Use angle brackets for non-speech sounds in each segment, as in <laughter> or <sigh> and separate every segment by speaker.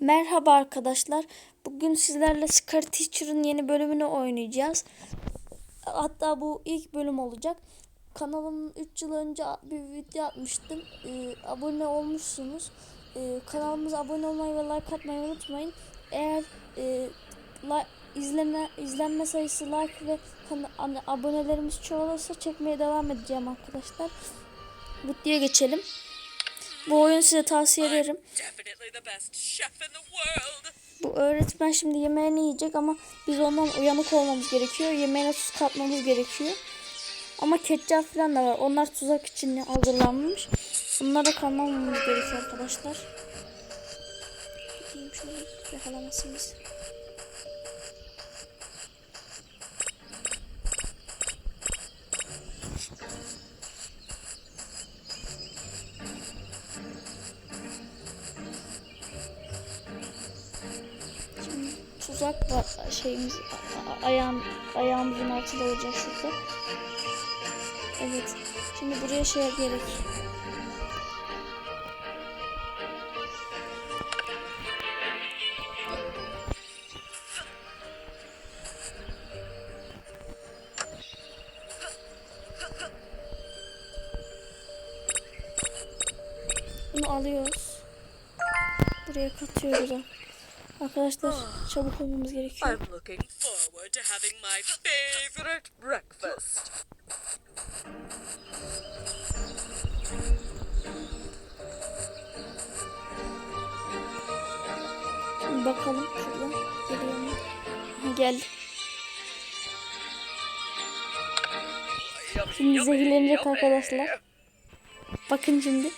Speaker 1: Merhaba arkadaşlar. Bugün sizlerle Scar Teacher'ın yeni bölümünü oynayacağız. Hatta bu ilk bölüm olacak. Kanalımın 3 yıl önce bir video atmıştım. Ee, abone olmuşsunuz. Ee, kanalımıza abone olmayı ve like atmayı unutmayın. Eğer e, like, izleme izlenme sayısı like ve hani abonelerimiz çoğalırsa çekmeye devam edeceğim arkadaşlar. Videoya geçelim. Bu oyunu size tavsiye ederim. Bu öğretmen şimdi yemeğini yiyecek ama biz ondan uyanık olmamız gerekiyor. Yemeğine tuz katmamız gerekiyor. Ama ketçap falan da var. Onlar tuzak için hazırlanmış. Bunlara kalmamamız gerekiyor arkadaşlar. Gideyim şöyle yakalamasın bizi. Tuzak var şeyimiz ayağım ayağımızın altında olacak şurada. Evet. Şimdi buraya şey gerek. Bunu alıyoruz. Buraya katıyoruz. Arkadaşlar çabuk olmamız gerekiyor.
Speaker 2: I'm looking forward to having my favorite breakfast.
Speaker 1: Şimdi bakalım şuradan geliyor mu? Geldi. Şimdi zehirlenecek arkadaşlar. Bakın şimdi.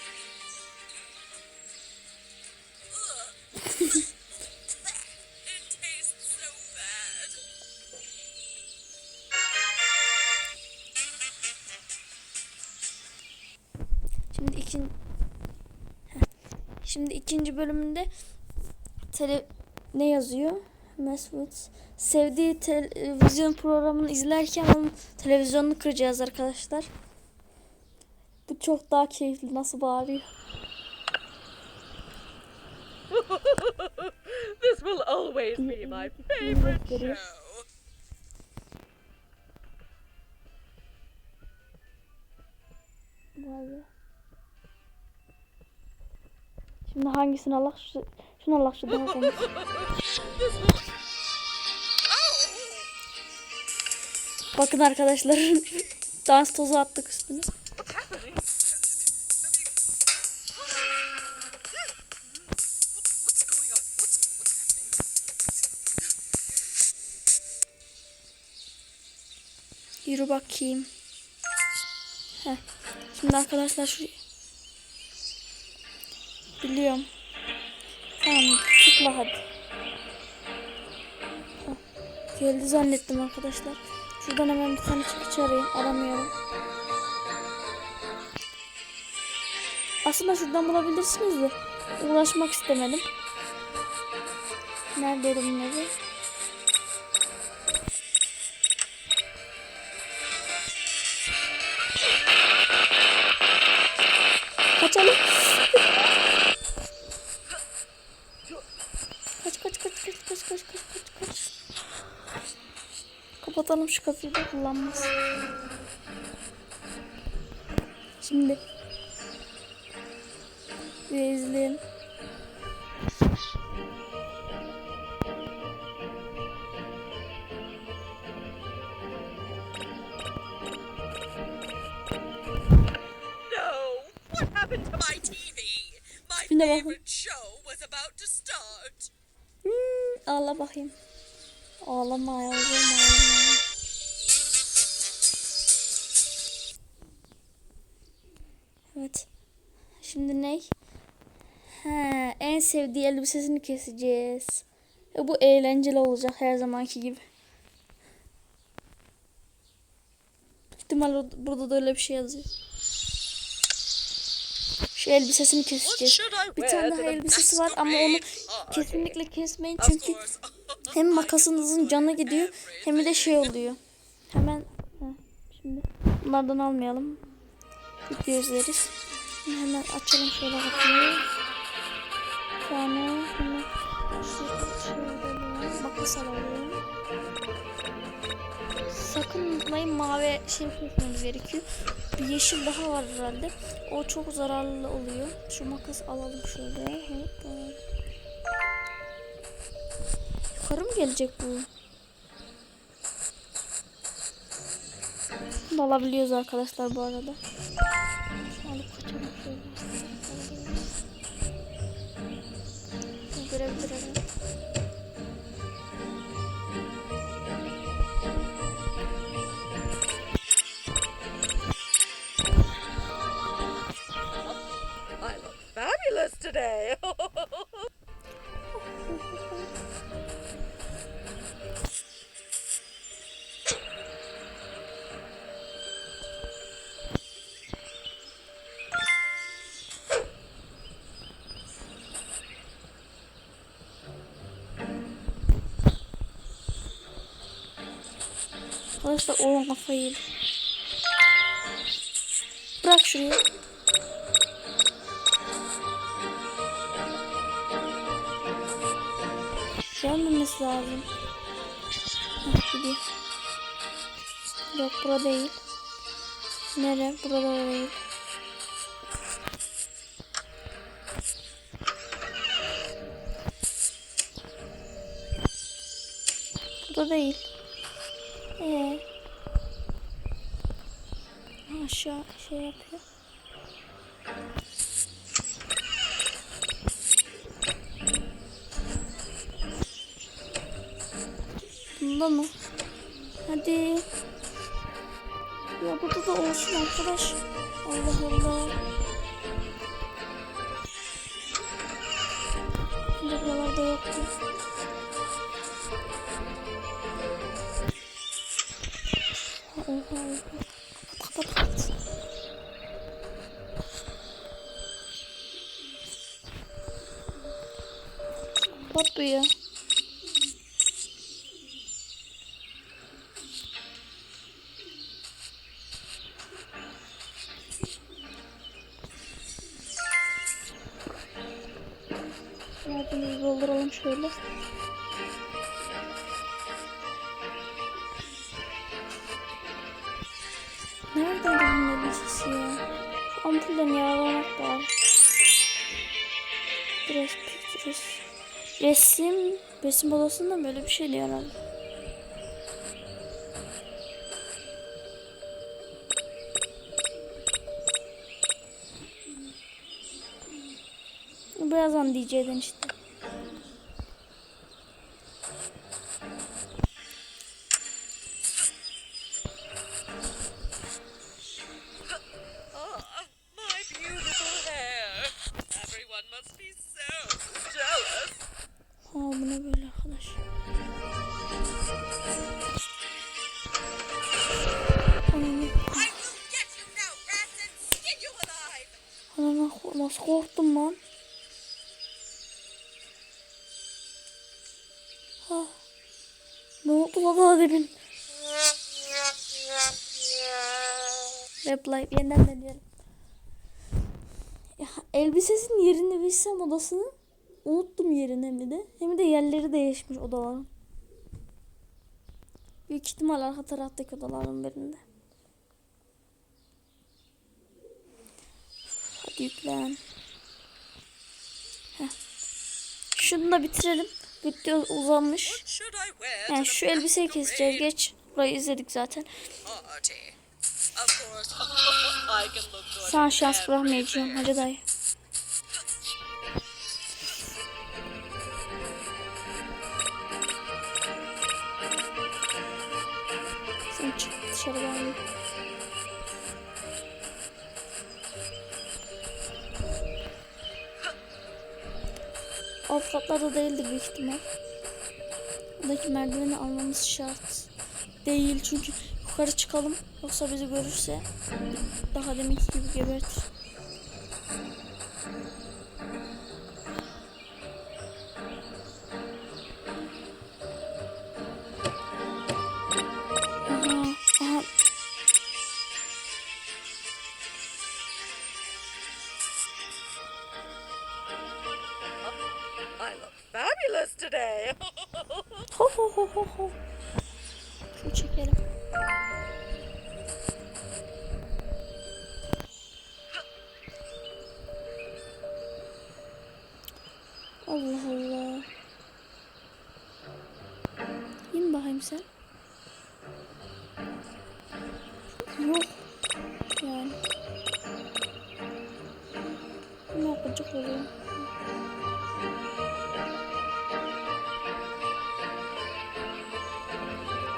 Speaker 1: Bölümünde tele ne yazıyor? Mesut sevdiği televizyon programını izlerken onun televizyonunu kıracağız arkadaşlar. Bu çok daha keyifli. Nasıl bağırıyor? <laughs>
Speaker 2: This will always be my favorite show.
Speaker 1: Vay be. Şimdi hangisini Allah şu şunu Allah şu daha temiz. Bakın arkadaşlar <laughs> dans tozu attık üstüne. Yürü bakayım. Heh. Şimdi arkadaşlar şu biliyorum. Tamam tıkla hadi. Geldi zannettim arkadaşlar. Şuradan hemen bir tane çıkış arayayım. Aramıyorum. Aslında şuradan bulabilirsiniz de uğraşmak istemedim. Neredeydi evi? Kaçalım. kapatalım şu kapıyı da kullanmaz. Şimdi bir. Şimdi bakın. Hmm, ağla bakayım. Ağlama yavrum ağlama. Evet. Şimdi ne? He, en sevdiği elbisesini keseceğiz. E, bu eğlenceli olacak her zamanki gibi. İhtimal burada da öyle bir şey yazıyor. Şu elbisesini keseceğiz. Bir tane daha elbisesi var ama onu
Speaker 2: party?
Speaker 1: kesinlikle kesmeyin çünkü. Hem makasınızın canı gidiyor hem de şey oluyor. Hemen şimdi bunlardan almayalım. İzleriz. Hemen açalım şöyle kapıyı. Tane hemen Şöyle makas alalım. Sakın unutmayın mavi şey koymamız gerekiyor. Bir yeşil daha var herhalde. O çok zararlı oluyor. Şu makas alalım şöyle. Hoppa. Yukarı mı gelecek bu? Bunu da alabiliyoruz arkadaşlar bu arada. Alıp kaçalım şöyle. Arkadaşlar o kafayı yedi. Bırak şurayı. Gelmemesi lazım. Hah. Yok burada değil. Nere? Burada değil. Burada değil. Ee. Aşağı şey yapıyor. Bunda mı? Hadi. Ya burada da olsun arkadaş. Allah Allah. Şimdi buralarda yoktu. Oha oha. Ya. Resim. Resim odasında böyle bir şeydi herhalde. Birazdan DJ'den işte.
Speaker 2: Must be so jealous.
Speaker 1: Ha bu ne böyle arkadaş? Ko- nasıl korktum lan? Ha. Ne oldu daha demin? Reply yeniden deneyelim. Ya, elbisesinin yerini bilsem odasını unuttum yerini hem de. Hem de yerleri değişmiş odaların. Büyük ihtimal arka taraftaki odaların birinde. Hadi yüklen. Heh. Şunu da bitirelim. Video uzanmış. Yani şu elbiseyi keseceğiz. Geç. Burayı izledik zaten. Sana şans bırakmayacağım. Hadi dayı. Alt katlarda değildir büyük ihtimal. Buradaki merdiveni almamız şart. Değil çünkü yukarı çıkalım. Yoksa bizi görürse daha deminki gibi gebertir. Ho ho ho ho ho. Şunu çekelim. Allah Allah.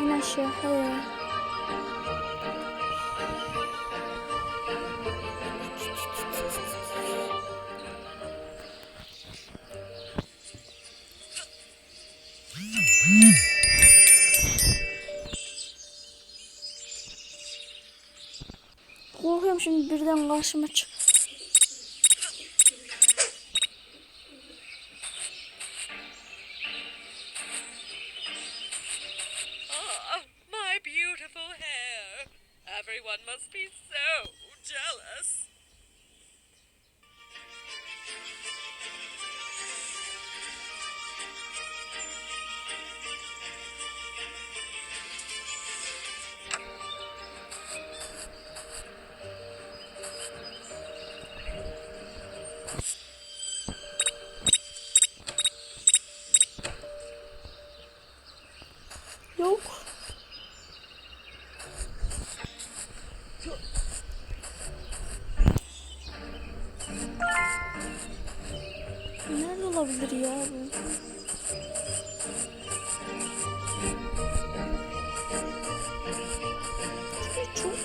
Speaker 1: İn aşağı. He. Korkuyorum şimdi birden karşıma çık.
Speaker 2: Must be so jealous.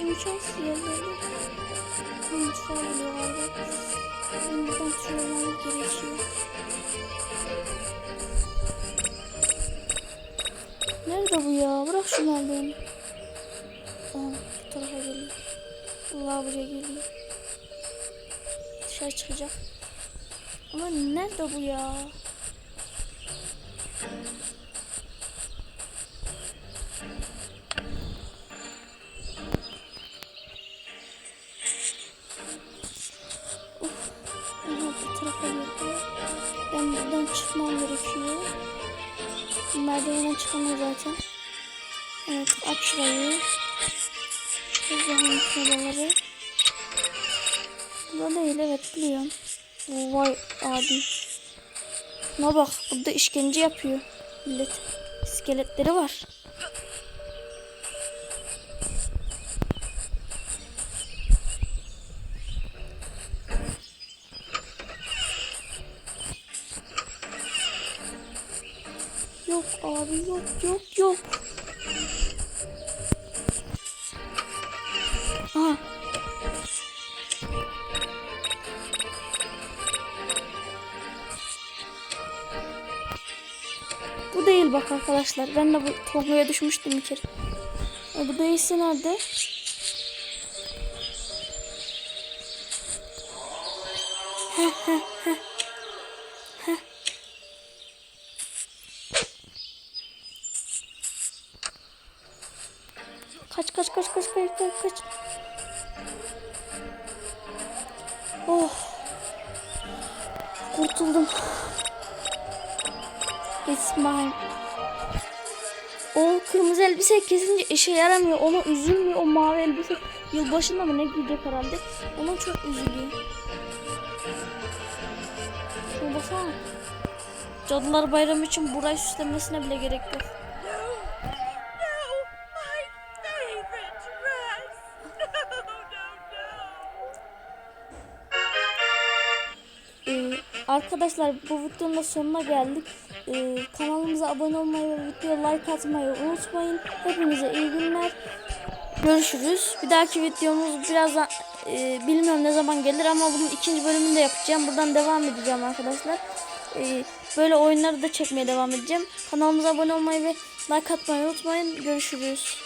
Speaker 1: İmkansız yerlerde mutfağa buradan tırmanmam gerekiyor. Nerede bu ya? Bırak şu merdiveni. Aa, bu tarafa geliyor. Allah buraya geliyor. Dışarı çıkacak. Ama nerede bu ya? Aç şurayı. Allah'ın kiraları. Bu değil evet biliyorum. Vay abi. Buna bak burada işkence yapıyor. Millet iskeletleri var. Yok abi yok yok yok. Bu değil bak arkadaşlar. Ben de bu tongoya düşmüştüm bir kere. E, bu değilse nerede? Heh, heh, heh. Heh. Kaç kaç kaç kaç kaç kaç kaç. Kurtuldum. Mine. O kırmızı elbise kesince işe yaramıyor. Ona üzülmüyor. O mavi elbise yılbaşında mı ne giyecek herhalde. Ona çok üzülüyor. Şuna baksana. Cadılar Bayramı için burayı süslemesine bile gerek yok. Arkadaşlar bu videonun da sonuna geldik. Ee, kanalımıza abone olmayı ve videoya like atmayı unutmayın. Hepinize iyi günler. Görüşürüz. Bir dahaki videomuz birazdan e, bilmiyorum ne zaman gelir ama bunun ikinci bölümünü de yapacağım. Buradan devam edeceğim arkadaşlar. Ee, böyle oyunları da çekmeye devam edeceğim. Kanalımıza abone olmayı ve like atmayı unutmayın. Görüşürüz.